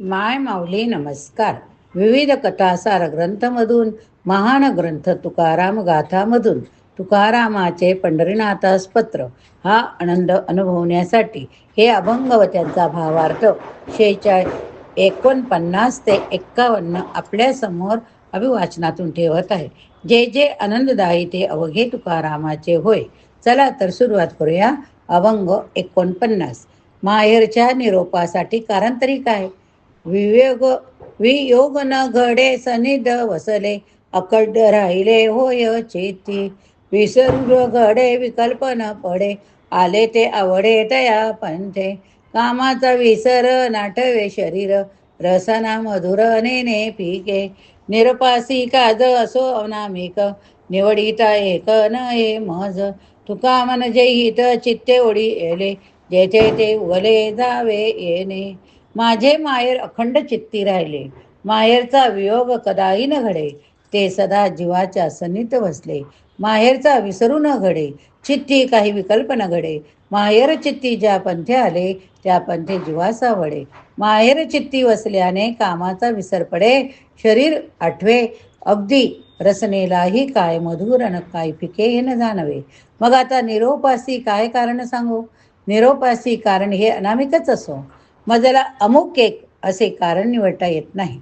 माय माऊली नमस्कार. विविध कथासार ग्रंथमधून महान ग्रंथ तुकाराम गाथामधून तुकारामाचे पंढरीनाथास पत्र हा आनंद अनुभवण्यासाठी हे अभंग व त्यांचा भावार्थ शेहेचाळीस एकोणपन्नास ते एक्कावन्न आपल्यासमोर अभिवाचनातून ठेवत आहे. जे जे आनंददायी ते अवघे तुकारामाचे होय. चला तर सुरुवात करूया. अभंग एकोणपन्नास. माहेरच्या निरोपासाठी कारण तरी काय? विवेग वियोग न घडे सनिध वसले अकड राहिले होय चेती विसरू घडे विकल्प न पडे आले ते आवडे तया पंथे. कामाचा विसर नाटवे शरीर रसना मधुर नेने पिके. निरपासी काज असो अनामिक निवडिता एक न ये मज तुका मन जे हित चित्ते ओढी येले जेथे ते उगले जावे येणे. माझे माहेर अखंड चित्ती राहिले. माहेरचा वियोग कदाही न घडे. ते सदा जीवाच्या सन्नीत बसले. माहेरचा विसरू न घडे. चित्ती काही विकल्प न घडे. माहेर चित्ती ज्या पंथे आले त्या पंथे जीवासा वडे. माहेर चित्ती वसल्याने कामाचा विसर पडे. शरीर आठवे. अगदी रसनेलाही काय मधुर न काय फिके हे न जाणवे. मग आता निरोपासी काय कारण सांगू? निरोपासी कारण हे अनामिकच असो. मजला अमुक एक असे कारण निवडता येत नाही.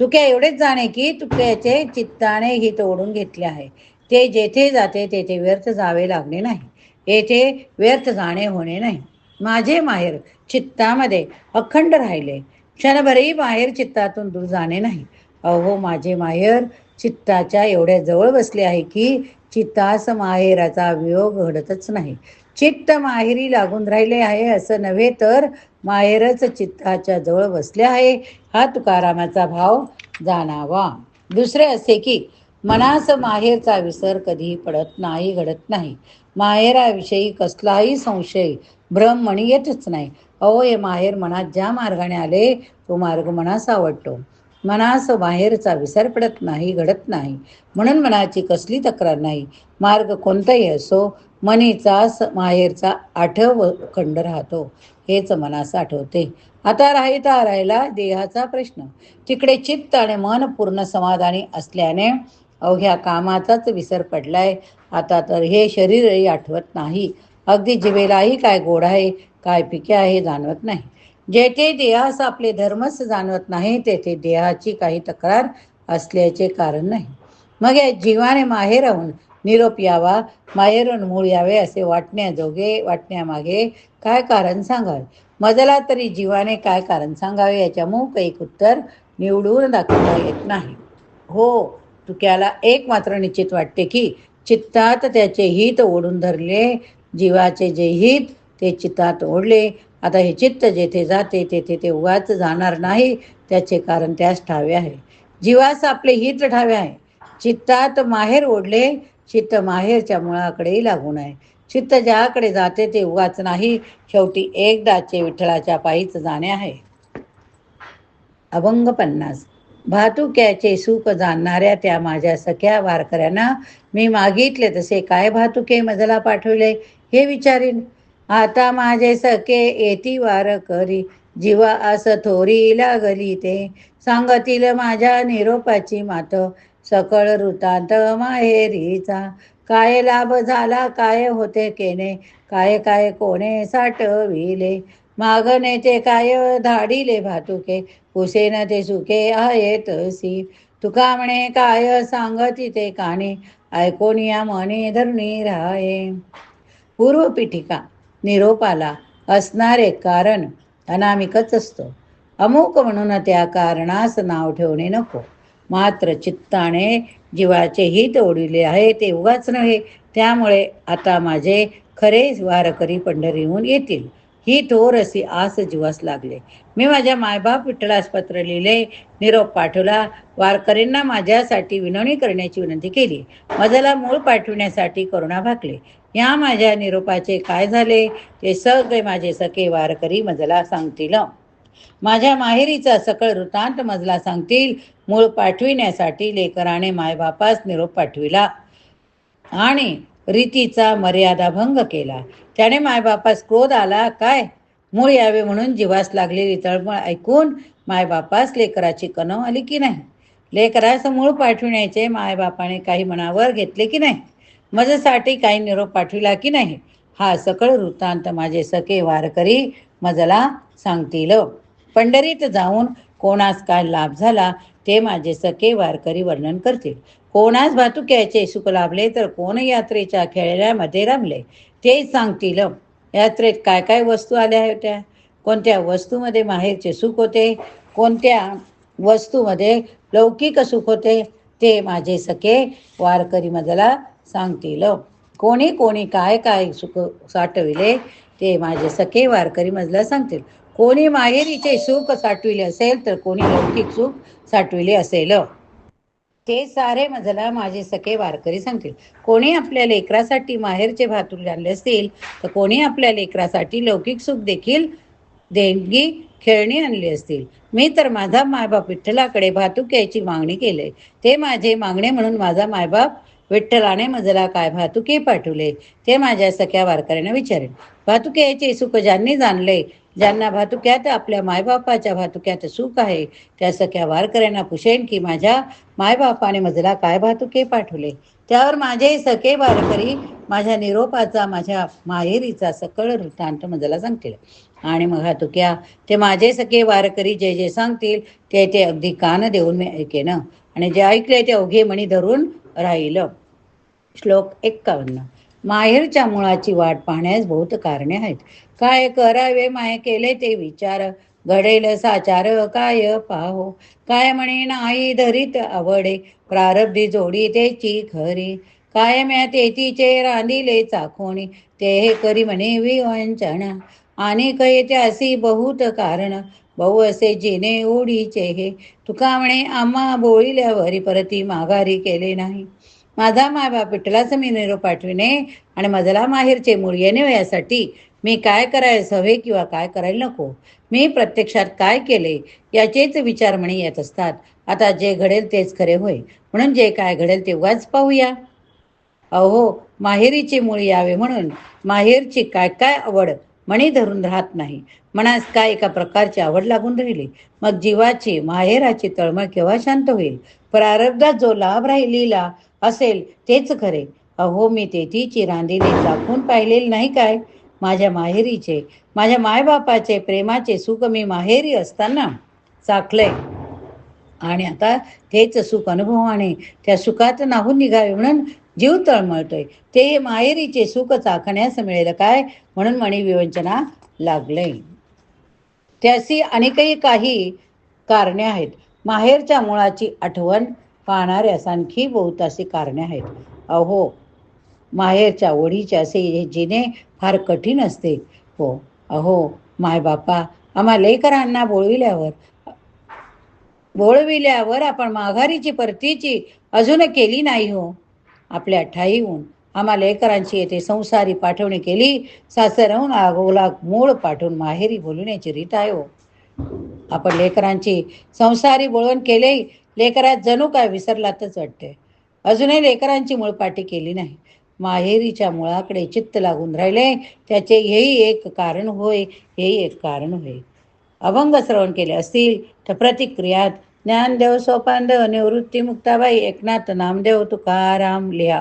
तुके एवढेच जाणे की तुक्याचे चित्ताने हित ओढून घेतले आहे. ते जेथे जाते तेथे व्यर्थ जावे लागणे नाही. येथे व्यर्थ जाणे होणे नाही. माझे माहेर चित्तामध्ये अखंड राहिले. क्षणभरही माहेर चित्तातून दूर जाणे नाही. अहो माझे माहेर चित्ताच्या एवढ्या जवळ बसले आहे की चित्तास माहेराचा वियोग घडतच नाही. चित्त माहेरी लागून राहिले आहे असं नव्हे तर माहेरच चित्ताच्या जवळ बसले आहे. हा तुकारामाचा भाव जाणावा. दुसरे असे की मनास माहेरचा विसर कधी पडत नाही घडत नाही. माहेराविषयी कसलाही संशय भ्रम म्हणी येतच नाही. अहो हे माहेर मनात ज्या मार्गाने आले तो मार्ग मनास आवडतो. मनास बाहेरचा विसर पडत नाही घडत नाही. म्हणून मनाची कसली तक्रार नाही. मार्ग कोणताही असो मनीचा माहेरचा आठव खंड राहतो हेच मनास आठवते. आता राहिता राहिला देहाचा प्रश्न. तिकडे चित्त आणि मन पूर्ण समाधानी असल्याने अवघ्या कामाचाच विसर पडलाय. आता तर हे शरीरही आठवत नाही. अगदी जिवेलाही काय गोड आहे काय पिके आहे जाणवत नाही. जेथे देहास आपले धर्मच जाणवत नाही तेथे देहाची काही तक्रार असल्याचे कारण नाही. मग या जीवाने माहेर राहून निरोप यावा माहेरून मूळ यावे असे वाटण्याजोगे वाटण्यामागे काय कारण सांगावे? मजला तरी जीवाने काय कारण सांगावे याच्या मूक एक उत्तर निवडून दाखवता येत नाही. हो तुक्याला एक मात्र निश्चित वाटते की चित्तात त्याचे हित ओढून धरले जीवाचे जे हित ते चित्तात ओढले. आता हे चित्त जेथे जाते तेथे ते उगाच जाणार नाही त्याचे कारण त्यास ठावे आहे. जीवास आपले हित ठावे आहे. चित्तात माहेर ओढले चित्त माहेरच्या मुळाकडेही लागून आहे. चित्त ज्याकडे जाते ते उगाच नाही. शेवटी एकदाचे विठ्ठलाच्या पायीच जाणे आहे. अभंग पन्नास. भातुक्याचे सुख जाणणाऱ्या त्या माझ्या सख्या वारकऱ्यांना मी मागितले तसे काय भातुके मजला पाठवले? हे विचारीन. आता माझे सखे येती वार करी जीवा अस थोरी लागली ते. सांगतील माझ्या निरोपाची मात. सकळ ऋतांत माहेरीचा. काय लाभ झाला काय होते केने काय काय कोणे साठविले? मागणे ते काय धाडिले भातुके? कुसेन ते सुखे आहेत सी तुका म्हणे काय सांगती ते काने ऐकोन या मने धरणी राहे. पूर्व पीठिका निरोपाला असणारे कारण अनामिकच असतो. अमुक म्हणून त्या कारणास नाव ठेवणे नको. मात्र चित्ताने जीवाचे हित ओढिले आहे ते उगाच नव्हे. त्यामुळे आता माझे खरे वारकरी पंढरीहून येतील. ही थोर अशी आस जीवास लागले. मी माझ्या मायबाप विठ्ठलास पत्र लिहिले. निरोप पाठवला. वारकरींना माझ्यासाठी विनवणी करण्याची विनंती केली. मजाला मूळ पाठविण्यासाठी करुणा भाकले. या माझ्या निरोपाचे काय झाले? ते सगळे माझे सखे वारकरी मजला सांगतील. माझ्या माहेरीचा सकळ वृत्तांत मजला सांगतील मूळ पाठविण्यासाठी लेकराने मायबापास निरोप पाठविला. आणि रीतीचा मर्यादा भंग केला. त्याने मायबापास क्रोध आला काय? मूळ यावे म्हणून जीवास लागलेली तळमळ ऐकून मायबापास लेकराची कणव आली की नाही? लेकरास मूळ पाठविण्याचे मायबापाने काही मनावर घेतले की नाही? मजसाठी काही निरोप पाठविला की नाही? हा सकळ वृत्तांत माझे सखे वारकरी मजला सांगतील. पंढरीत जाऊन कोणास काय लाभ झाला ते माझे सखे वारकरी वर्णन करतील. कोणास भातुक्याचे सुख लाभले तर कोण यात्रेच्या खेळण्यामध्ये रमले ते सांगतील. यात्रेत काय काय वस्तू आल्या होत्या? कोणत्या वस्तूमध्ये माहेरचे सुख होते? कोणत्या वस्तूमध्ये लौकिक सुख होते? ते माझे सखे वारकरी मजला सांगतील. कोणी कोणी काय काय सुख साठविले? ते माझे सखे वारकरी मजला सांगतील. कोणी माहेरीचे सुख साठविले असेल तर कोणी लौकिक सुख साठविले असेल. ते सारे मजला माझे सखे वारकरी सांगतील. कोणी आपल्या लेकरासाठी माहेरचे भातूर आणले असतील तर कोणी आपल्या लेकरासाठी लौकिक सुख देखील देणगी खेळणी आणली असतील. मी तर माझा मायबाप विठ्ठलाकडे भातूक यायची मागणी केली. ते माझे मागणे म्हणून माझा मायबाप विठ्ठलाने मजला काय भातुके पाठवले? ते माझ्या सख्या वारकऱ्यांना विचारेन भातुके याचे सुख ज्यांनी जाणले ज्यांना भातुक्यात आपल्या मायबापाच्या भातुक्यात सुख आहे त्या सख्या वारकऱ्यांना पुशेन की माझ्या मायबापाने मजला काय भातुके पाठवले? त्यावर माझे सखे वारकरी माझ्या निरोपाचा माझ्या माहेरीचा सकळ वृत्तांत मजला सांगतील. आणि मग हातुक्या ते माझे सखे वारकरी जे जे सांगतील ते ते अगदी कान देऊन मी ऐकेन. आणि जे ऐकले ते अवघे मणी धरून राहिलं. श्लोक एक्कावन्न. माहेरच्या मुळाची वाट पाहण्यास बहुत कारणे आहेत. काय करावे माय केले ते विचार. घडेल साचार काय पाहो. काय म्हणे नाही धरीत आवडे. प्रारब्धी जोडी त्याची खरी. काय म्या तेतीचे रांदिले चाखोणी ते हे करी म्हणे विवंचना. आणि कये त्यासी बहुत कारण. भाऊ असे जिने ओढीचे हे. तुका म्हणे आम्हा बोळील्यावर परती माघारी केले नाही. माझा मायबा विठ्ठलाचं मी निरोप पाठविणे आणि मजला माहेरचे मूळ येणे यासाठी मी काय करायला हवे किंवा काय करायला नको? मी प्रत्यक्षात काय केले? याचेच विचार म्हणे येत असतात. आता जे घडेल तेच खरे होय. म्हणून जे काय घडेल तेव्हाच पाहूया. अहो माहेरीचे मूळ यावे म्हणून माहेरची काय काय आवड? मणी धरून राहत नाही. मनास काय एका प्रकारची आवड लागून राहिली? मग जीवाची माहेराची तळमळ केव्हा शांत होईल? प्रारब्धात जो लाभ राहिलेला असेल तेच खरे. अहो मी तेथीची रांधीने दाखवून पाहिलेली नाही काय? माझ्या माहेरीचे माझ्या मायबापाचे प्रेमाचे सुख मी माहेरी असताना चाखलंय. आणि आता तेच सुख अनुभवाने त्या सुखात नाहून निघावे म्हणून जीव तळमळतोय ते माहेरीचे सुख चाखण्यास मिळेल काय? म्हणून मणी विवंचना लागले. त्याशी अनेकही काही कारणे आहेत. माहेरच्या मुळाची आठवण पाहणाऱ्यास आणखी बहुत कारणे आहेत. अहो माहेरच्या ओढीचे असे हे जिने फार कठीण असते. हो अहो मायबापा आम्हा लेकरांना बोळविल्यावर बोळविल्यावर आपण माघारीची परतीची अजून केली नाही हो. आपल्या ठाईहून. आम्हा लेकरांची येथे संसारी पाठवणी केली. सासरहून आगोला मूळ पाठवून माहेरी बोलवण्याची रीत आहे हो. आपण लेकरांची संसारी बोलवण केले लेकरात जणू काय विसरलातच वाटते. अजूनही लेकरांची मुळपाटी केली नाही. माहेरीच्या मुळाकडे चित्त लागून राहिले. त्याचे हेही एक कारण होय हेही एक कारण होय. अभंग श्रवण केले असतील तर प्रतिक्रियात ज्ञानदेव सोपानदेव निवृत्ती मुक्ताबाई एकनाथ नामदेव तुकाराम लिहा.